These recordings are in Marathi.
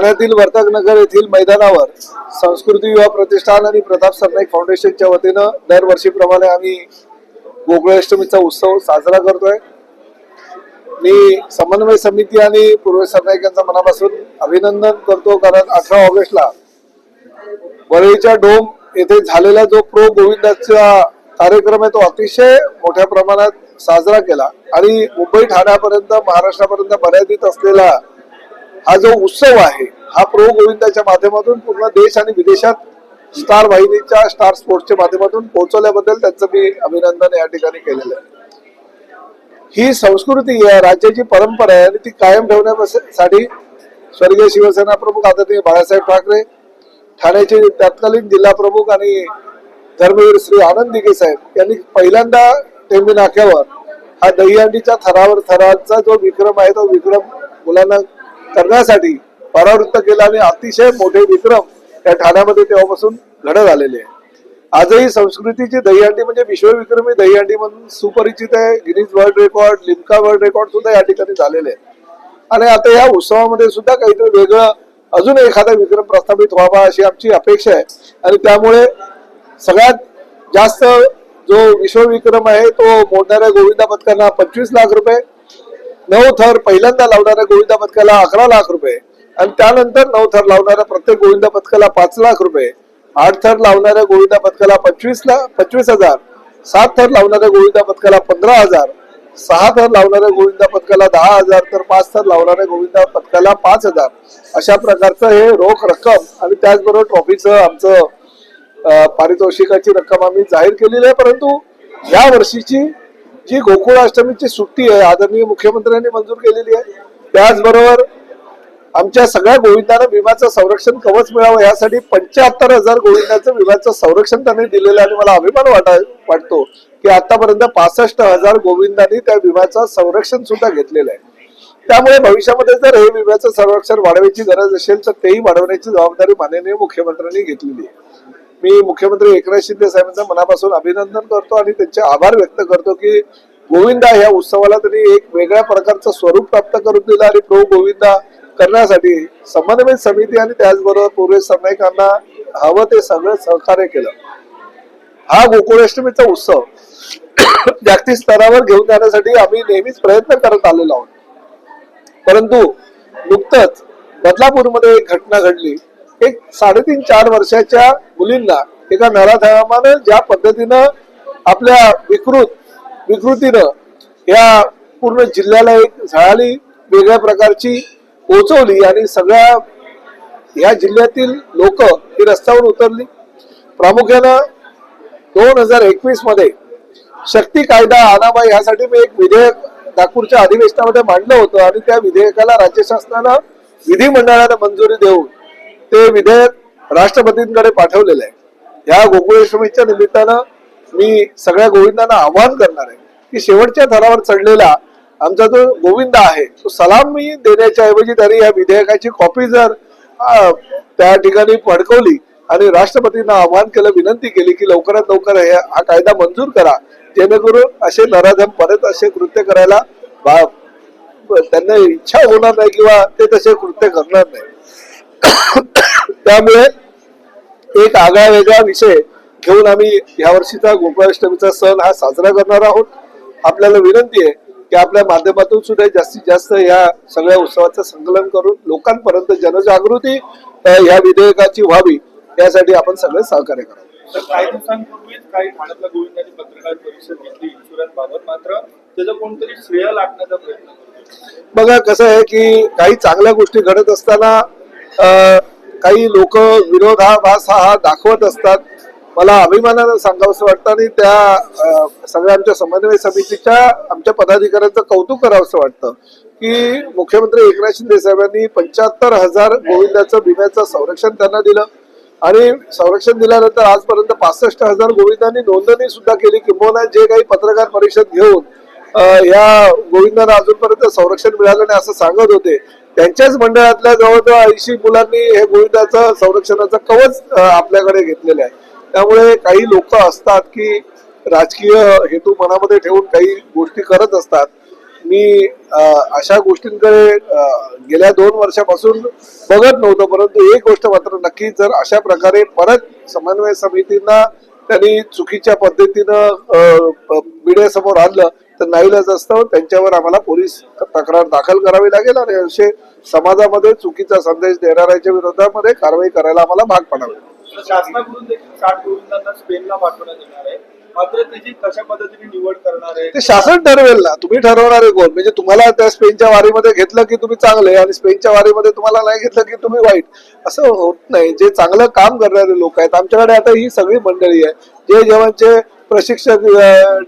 ठाण्यातील वर्तक नगर येथील मैदानावर संस्कृती युवा प्रतिष्ठान आणि प्रताप सरनाईक फाउंडेशनच्या वतीनं दरवर्षीप्रमाणे आम्ही गोकुळाष्टमीचा उत्सव साजरा करतोय. मी समन्वय समिती आणि पूर्व सरनाईक यांचं मनापासून अभिनंदन करतो कारण अठरा ऑगस्टला वरळीच्या डोम येथे झालेला जो प्रो गोविंदाचा कार्यक्रम आहे तो अतिशय मोठ्या प्रमाणात साजरा केला. आणि मुंबई ठाण्यापर्यंत महाराष्ट्रापर्यंत मर्यादित असलेला हा जो उत्सव आहे हा प्रो गोविंदाच्या माध्यमातून पूर्ण देश आणि विदेशात स्टार वाहिनीच्या स्टार स्पोर्ट्सच्या माध्यमातून पोहोचवल्याबद्दल त्यांचं मी अभिनंदन या ठिकाणी केलेलं आहे. ही संस्कृती आहे राज्याची परंपरा आहे आणि ती कायम ठेवण्यासाठी स्वर्गीय शिवसेना प्रमुख आदरणीय बाळासाहेब ठाकरे ठाण्याचे तत्कालीन जिल्हा प्रमुख आणि धर्मवीर श्री आनंद दिघे साहेब यांनी पहिल्यांदा टेंबी नाक्यावर हा दहीहंडीच्या थरावर थराचा जो विक्रम आहे तो विक्रम मुलांना करण्यासाठी परावृत्त केला आणि अतिशय मोठे विक्रम या ठाण्यामध्ये तेव्हापासून घडत आलेले आहे आजही संस्कृतीची दहीहंडी म्हणजे विश्वविक्रमी दहीहंडी म्हणून सुपरिचित आहे. Guinness world record Limca world record सुद्धा या ठिकाणी झालेले आहे आणि आता या उत्सवामध्ये सुद्धा काहीतरी वेगळं अजून एखादा विक्रम प्रस्थापित व्हावा अशी आमची अपेक्षा आहे. आणि त्यामुळे सगळ्यात जास्त जो विश्वविक्रम आहे तो मोडणाऱ्या गोविंदा पथकांना पंचवीस लाख रुपये नऊ थर पहिल्यांदा लावणाऱ्या गोविंदा पथकाला अकरा लाख रुपये आणि त्यानंतर नऊ थर लावणाऱ्या प्रत्येक गोविंदा पथकाला पाच लाख रुपये. आठ थर लावणाऱ्या गोविंदा पथकाला पंचवीस लाख पंचवीस हजार. सात थर लावणाऱ्या गोविंदा पथकाला पंधरा हजार. सहा थर लावणाऱ्या गोविंदा पथकाला दहा हजार तर पाच थर लावणाऱ्या गोविंदा पथकाला पाच हजार. अशा प्रकारचं हे रोख रक्कम आणि त्याचबरोबर ट्रॉफीचं आमचं पारितोषिकाची रक्कम आम्ही जाहीर केलेली आहे. परंतु या वर्षीची जी गोकुळाष्टमीची सुट्टी आहे आदरणीय मुख्यमंत्र्यांनी मंजूर केलेली आहे त्याचबरोबर आमच्या सगळ्या गोविंदांना विम्याचं संरक्षण कवच मिळावं यासाठी पंच्याहत्तर हजार गोविंदांचं विम्याचं संरक्षण त्यांनी दिलेलं आहे आणि मला अभिमान वाटा वाटतो की आतापर्यंत पासष्ट हजार गोविंदांनी त्या विम्याचं संरक्षण सुद्धा घेतलेलं आहे. त्यामुळे भविष्यामध्ये जर हे विम्याचं संरक्षण वाढवायची गरज असेल तर तेही वाढवण्याची जबाबदारी माननीय मुख्यमंत्र्यांनी घेतलेली आहे. मी मुख्यमंत्री एकनाथ शिंदे साहेबांचं मनापासून अभिनंदन करतो आणि त्यांचे आभार व्यक्त करतो की गोविंदा या उत्सवाला त्यांनी एक वेगळ्या प्रकारचं स्वरूप प्राप्त करून दिलं आणि प्रो गोविंदा करण्यासाठी समन्वय समिती आणि त्याचबरोबर पूर्व सरनाईकांना हवं ते सगळं सहकार्य केलं. हा गोकुळाष्टमीचा उत्सव जागतिक स्तरावर घेऊन जाण्यासाठी आम्ही नेहमीच प्रयत्न करत आलेलो आहोत. परंतु नुकतंच बदलापूरमध्ये एक घटना घडली. एक साडेतीन चार वर्षाच्या मुलींना एका नराधमानं ज्या पद्धतीनं आपल्या विकृत विकृतीनं या पूर्ण जिल्ह्याला एक झळाली वेगळ्या प्रकारची पोचवली आणि सगळ्या या जिल्ह्यातील लोक ही रस्त्यावर उतरली. प्रामुख्यानं दोन हजार एकवीसमध्ये शक्ती कायदा आणावा यासाठी मी एक विधेयक नागपूरच्या अधिवेशनामध्ये मांडलं होतं आणि त्या विधेयकाला राज्य शासनानं विधिमंडळानं मंजुरी देऊन ते विधेयक राष्ट्रपतींकडे पाठवलेलं आहे. या गोकुळेश्वमीच्या निमित्तानं मी सगळ्या गोविंदांना आवाहन करणार आहे. की शेवटच्या थरावर चढलेला आमचा जो गोविंद आहे तो सलामी देण्याच्या ऐवजी त्यांनी या विधेयकाची कॉपी जर त्या ठिकाणी फडकवली आणि राष्ट्रपतींना आवाहन केलं विनंती केली की लवकरात लवकर हे हा कायदा मंजूर करा जेणेकरून असे नराधम परत असे कृत्य करायला बा- त्यांना इच्छा होणार नाही किंवा ते तसे कृत्य करणार नाही. त्यामुळे एक आगळा वेगळा विषय घेऊन आम्ही ह्या वर्षीचा गोकुळाष्टमीचा सण हा साजरा करणार आहोत. आपल्याला विनंती आहे की आपल्या माध्यमातून सुद्धा जास्तीत जास्त या सगळ्या उत्सवाचं संकलन करून लोकांपर्यंत जनजागृती या विधेयकाची व्हावी यासाठी आपण सगळे सहकार्य करावं. तर काही दिवसांपूर्वीच काही ठाण्यातल्या गोविंदांनी पत्रकार परिषद घेतली इन्शुरन्स बाबत मात्र त्याचं कोणतरी श्रेय लाटण्याचा प्रयत्न करतो बघा कसं आहे की काही चांगल्या गोष्टी घडत असताना काही लोक विरोधाभास हा दाखवत असतात. मला अभिमानानं सांगावंसं वाटतं आणि त्या सगळ्या आमच्या समन्वय समितीच्या आमच्या पदाधिकाऱ्यांचं कौतुक करावंसं वाटतं की मुख्यमंत्री एकनाथ शिंदे साहेबांनी पंच्याहत्तर हजार गोविंदाचं विम्याचं संरक्षण त्यांना दिलं. आणि संरक्षण दिल्यानंतर आजपर्यंत पासष्ट हजार गोविंदांनी नोंदणी सुद्धा केली किंबहुना जे काही पत्रकार परिषद घेऊन या गोविंदांना अजूनपर्यंत संरक्षण मिळालं नाही असं सांगत होते. त्यांच्याच मंडळातल्या जवळजवळ ऐंशी मुलांनी हे गोविंदाचं संरक्षणाचं कवच आपल्याकडे घेतलेलं आहे. त्यामुळे काही लोक असतात की राजकीय हेतू मनामध्ये ठेवून काही गोष्टी करत असतात. मी अं, अशा गोष्टींकडे गेल्या दोन वर्षापासून बघत नव्हतो परंतु एक गोष्ट मात्र नक्की जर अशा प्रकारे परत समन्वय समितींना त्यांनी चुकीच्या पद्धतीनं मीडियासमोर आणलं तर नाईलाज असतं. त्यांच्यावर आम्हाला पोलीस तक्रार दाखल करावी लागेल आणि असे समाजामध्ये चुकीचा संदेश देणाऱ्याच्या विरोधामध्ये कारवाई करायला आम्हाला भाग पडावे. शासनाकडून देखील साठ गोविंदांना स्पेनला पाठवण्यात येणार आहे. मात्र त्याची कशा पद्धतीने निवड करणार आहे ते शासन ठरवेल ना. तुम्ही ठरवणार आहे कोण? म्हणजे तुम्हाला त्या स्पेनच्या वारीमध्ये घेतलं की तुम्ही चांगले आणि स्पेनच्या वारीमध्ये तुम्हाला नाही घेतलं की तुम्ही वाईट. असं होत नाही. जे चांगलं काम करणारे लोक आहेत आमच्याकडे आता ही सगळी मंडळी आहे. जे जवानचे प्रशिक्षक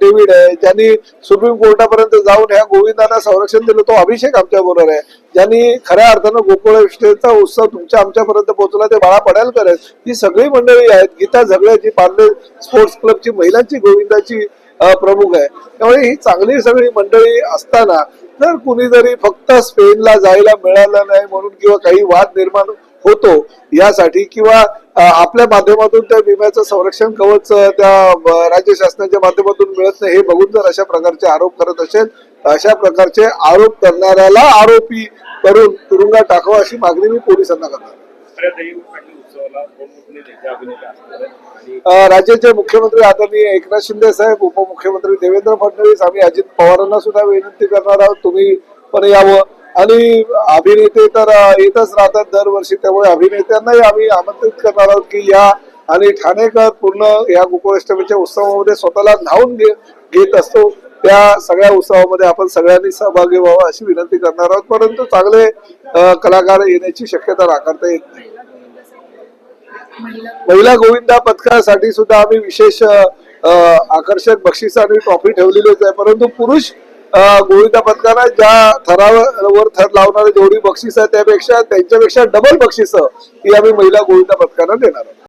डेव्हिड आहे. ज्यांनी सुप्रीम कोर्टापर्यंत जाऊन ह्या गोविंदांना संरक्षण दिलं तो अभिषेक आमच्या बरोबर आहे. ज्यांनी खऱ्या अर्थानं गोकुळाष्टेचा उत्सव तुमच्या आमच्यापर्यंत पोहोचला ते बाळा पडायलकर आहेत ही सगळी मंडळी आहेत. गीता झगड्याची जी पार्ले स्पोर्ट्स क्लबची महिलांची गोविंदाची प्रमुख आहे. त्यामुळे ही चांगली सगळी मंडळी असताना जर कुणीतरी फक्त स्पेनला जायला मिळालं नाही म्हणून किंवा काही वाद निर्माण होतो यासाठी किंवा आपल्या माध्यमातून त्या विम्याचं संरक्षण कवच त्या राज्य शासनाच्या माध्यमातून मिळत नाही हे बघून जर अशा प्रकारचे आरोप करत असेल तर अशा प्रकारचे आरोप करणाऱ्याला आरोपी करून तुरुंगात टाकावं अशी मागणी मी पोलिसांना करणार राज्याचे मुख्यमंत्री आदरणीय एकनाथ शिंदे साहेब उपमुख्यमंत्री देवेंद्र फडणवीस आम्ही अजित पवारांना सुद्धा विनंती करणार आहोत तुम्ही पण यावं. आणि अभिनेते तर येतच राहतात दरवर्षी. त्यामुळे अभिनेत्यांनाही आम्ही आमंत्रित करणार आहोत की या आणि ठाणेकर पूर्ण या गोकुळाष्टमीच्या उत्सवामध्ये स्वतःला धावून घेत असतो. त्या सगळ्या उत्सवामध्ये आपण सगळ्यांनी सहभागी व्हावा अशी विनंती करणार आहोत. परंतु चांगले कलाकार येण्याची शक्यता राखता येत नाही. महिला गोविंदा पथकासाठी सुद्धा आम्ही विशेष आकर्षक बक्षीस आणि ट्रॉफी ठेवलेलीच आहे परंतु पुरुष गोविंदा पथकानं ज्या थरावर थर लावणारे जेवढी बक्षीस आहे त्यापेक्षा त्यांच्यापेक्षा डबल बक्षीस ही आम्ही महिला गोविंदा पथकानं देणार आहोत.